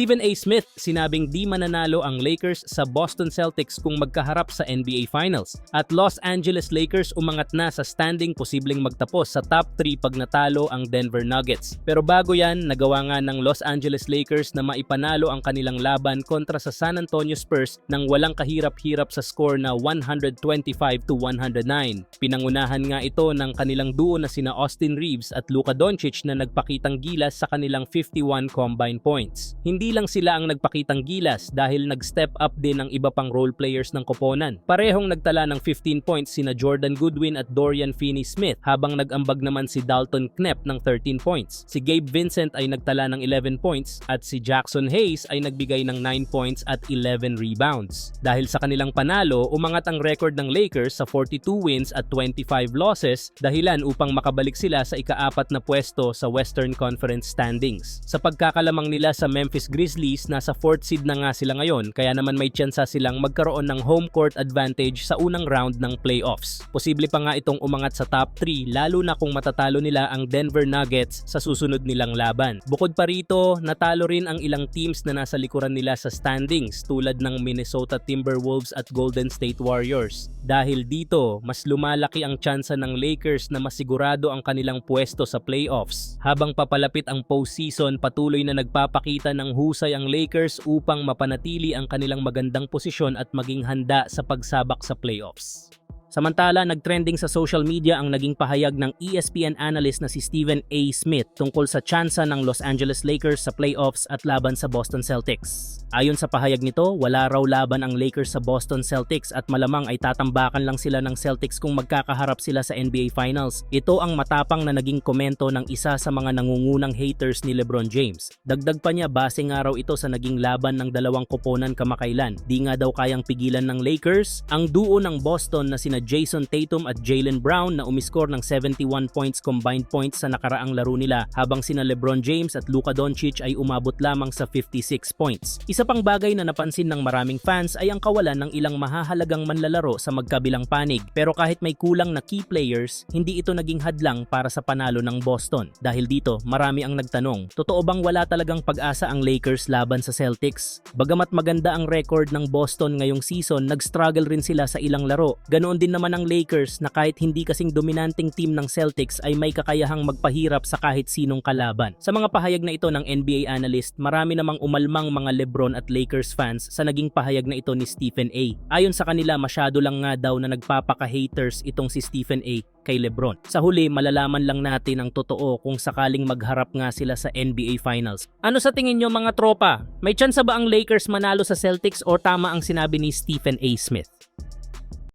Stephen A. Smith sinabing di mananalo ang Lakers sa Boston Celtics kung magkaharap sa NBA Finals at Los Angeles Lakers umangat na sa standing posibleng magtapos sa top 3 pag natalo ang Denver Nuggets. Pero bago yan, nagawa nga ng Los Angeles Lakers na maipanalo ang kanilang laban kontra sa San Antonio Spurs nang walang kahirap-hirap sa score na 125 to 109. Pinangunahan nga ito ng kanilang duo na sina Austin Reeves at Luka Doncic na nagpakitang gilas sa kanilang 51 combine points. Hindi lang sila ang nagpakitang gilas dahil nag-step up din ang iba pang role players ng koponan. Parehong nagtala ng 15 points sina Jordan Goodwin at Dorian Finney-Smith habang nag-ambag naman si Dalton Knepp ng 13 points. Si Gabe Vincent ay nagtala ng 11 points at si Jackson Hayes ay nagbigay ng 9 points at 11 rebounds. Dahil sa kanilang panalo, umangat ang record ng Lakers sa 42 wins at 25 losses dahilan upang makabalik sila sa ikaapat na pwesto sa Western Conference standings. Sa pagkakalamang nila sa Memphis Grizzlies, nasa 4th seed na nga sila ngayon kaya naman may tsansa silang magkaroon ng home court advantage sa unang round ng playoffs. Posible pa nga itong umangat sa top 3 lalo na kung matatalo nila ang Denver Nuggets sa susunod nilang laban. Bukod pa rito, natalo rin ang ilang teams na nasa likuran nila sa standings tulad ng Minnesota Timberwolves at Golden State Warriors. Dahil dito, mas lumalaki ang tsansa ng Lakers na masigurado ang kanilang pwesto sa playoffs. Habang papalapit ang postseason, patuloy na nagpapakita ng husay ang Lakers upang mapanatili ang kanilang magandang posisyon at maging handa sa pagsabak sa playoffs. Samantala, nagtrending sa social media ang naging pahayag ng ESPN analyst na si Stephen A. Smith tungkol sa tsansa ng Los Angeles Lakers sa playoffs at laban sa Boston Celtics. Ayon sa pahayag nito, wala raw laban ang Lakers sa Boston Celtics at malamang ay tatambakan lang sila ng Celtics kung magkakaharap sila sa NBA Finals. Ito ang matapang na naging komento ng isa sa mga nangungunang haters ni LeBron James. Dagdag pa niya base nga raw ito sa naging laban ng dalawang koponan kamakailan. Di nga daw kayang pigilan ng Lakers ang duo ng Boston na sina Jason Tatum at Jalen Brown na umiskor ng 71 points combined points sa nakaraang laro nila habang sina LeBron James at Luka Doncic ay umabot lamang sa 56 points. Isa pang bagay na napansin ng maraming fans ay ang kawalan ng ilang mahahalagang manlalaro sa magkabilang panig pero kahit may kulang na key players, hindi ito naging hadlang para sa panalo ng Boston. Dahil dito, marami ang nagtanong, totoo bang wala talagang pag-asa ang Lakers laban sa Celtics? Bagamat maganda ang record ng Boston ngayong season, nag-struggle rin sila sa ilang laro. Ganoon din naman ang Lakers na kahit hindi kasing dominanting team ng Celtics ay may kakayahang magpahirap sa kahit sinong kalaban. Sa mga pahayag na ito ng NBA analyst, marami namang umalmang mga Lebron at Lakers fans sa naging pahayag na ito ni Stephen A. Ayon sa kanila, masyado lang nga daw na nagpapaka-haters itong si Stephen A kay Lebron. Sa huli, malalaman lang natin ang totoo kung sakaling magharap nga sila sa NBA Finals. Ano sa tingin nyo mga tropa? May tsansa ba ang Lakers manalo sa Celtics o tama ang sinabi ni Stephen A. Smith?